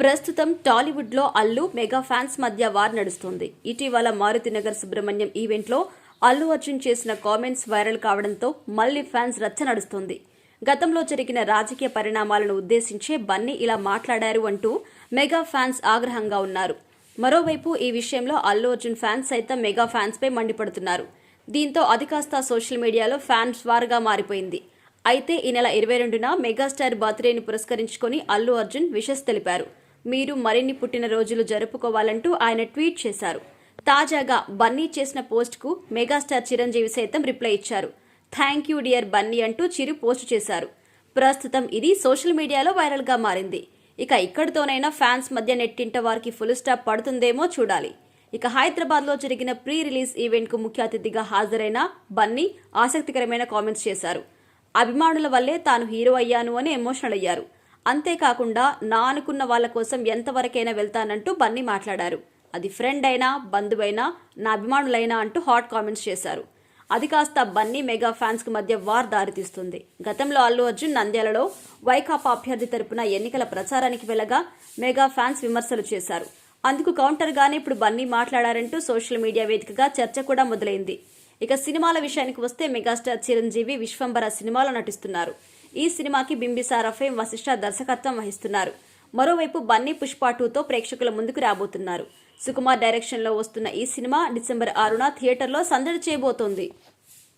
ప్రస్తుతం టాలీవుడ్లో Allu mega fans మధ్య వార్ నడుస్తుంది. ఇటీవల మారుతినగర్ సుబ్రహ్మణ్యం ఈవెంట్లో అల్లు అర్జున్ చేసిన కామెంట్స్ వైరల్ కావడంతో మళ్ళీ ఫ్యాన్స్ రచ్చ నడుస్తుంది. గతంలో జరిగిన రాజకీయ పరిణామాలను ఉద్దేశించే బన్నీ ఇలా మాట్లాడారు అంటూ మెగా ఫ్యాన్స్ ఆగ్రహంగా ఉన్నారు. మరోవైపు ఈ విషయంలో అల్లు అర్జున్ ఫ్యాన్స్ సైతం మెగా ఫ్యాన్స్ పై మండిపడుతున్నారు. దీంతో అది కాస్త సోషల్ మీడియాలో ఫ్యాన్స్ వార్గా మారిపోయింది. అయితే ఈ నెల ఇరవై రెండున మెగాస్టార్ బర్త్డేని పురస్కరించుకొని అల్లు అర్జున్ విషెస్ తెలిపారు. మీరు మరిన్ని పుట్టినరోజులు జరుపుకోవాలంటూ ఆయన ట్వీట్ చేశారు. తాజాగా బన్నీ చేసిన పోస్ట్కు మెగాస్టార్ చిరంజీవి సైతం రిప్లై ఇచ్చారు. థ్యాంక్ యూ డియర్ బన్నీ అంటూ చిరు పోస్ట్ చేశారు. ప్రస్తుతం ఇది సోషల్ మీడియాలో వైరల్గా మారింది. ఇక ఇక్కడితోనైనా ఫ్యాన్స్ మధ్య నెట్టింట వారికి ఫుల్ స్టాప్ పడుతుందేమో చూడాలి. ఇక హైదరాబాద్లో జరిగిన ప్రీ రిలీజ్ ఈవెంట్కు ముఖ్య అతిథిగా హాజరైన బన్నీ ఆసక్తికరమైన కామెంట్స్ చేశారు. అభిమానుల వల్లే తాను హీరో అయ్యాను అని ఎమోషనల్ అయ్యారు అంతేకాకుండా నా అనుకున్న వాళ్ళ కోసం ఎంతవరకైనా వెళ్తానంటూ బన్నీ మాట్లాడారు. అది ఫ్రెండ్ అయినా బంధువైనా నా అభిమానులైనా అంటూ హాట్ కామెంట్స్ చేశారు. అది కాస్త బన్నీ మెగా ఫ్యాన్స్కి మధ్య వార్ దారితీస్తుంది. గతంలో అల్లు అర్జున్ నంద్యాలలో వైకాపా అభ్యర్థి తరపున ఎన్నికల ప్రచారానికి వెళ్ళగా మెగా ఫ్యాన్స్ విమర్శలు చేశారు. అందుకు కౌంటర్గానే ఇప్పుడు బన్నీ మాట్లాడారంటూ సోషల్ మీడియా వేదికగా చర్చ కూడా మొదలైంది. ఇక సినిమాల విషయానికి వస్తే మెగాస్టార్ చిరంజీవి విశ్వంబర సినిమాలో నటిస్తున్నారు. ఈ సినిమాకి బింబిసార ఫేమ్ వశిష్ఠ దర్శకత్వం వహిస్తున్నారు. మరోవైపు బన్నీ పుష్ప టూతో ప్రేక్షకుల ముందుకు రాబోతున్నారు. సుకుమార్ డైరెక్షన్లో వస్తున్న ఈ సినిమా డిసెంబర్ ఆరున థియేటర్లో సందడి చేయబోతోంది.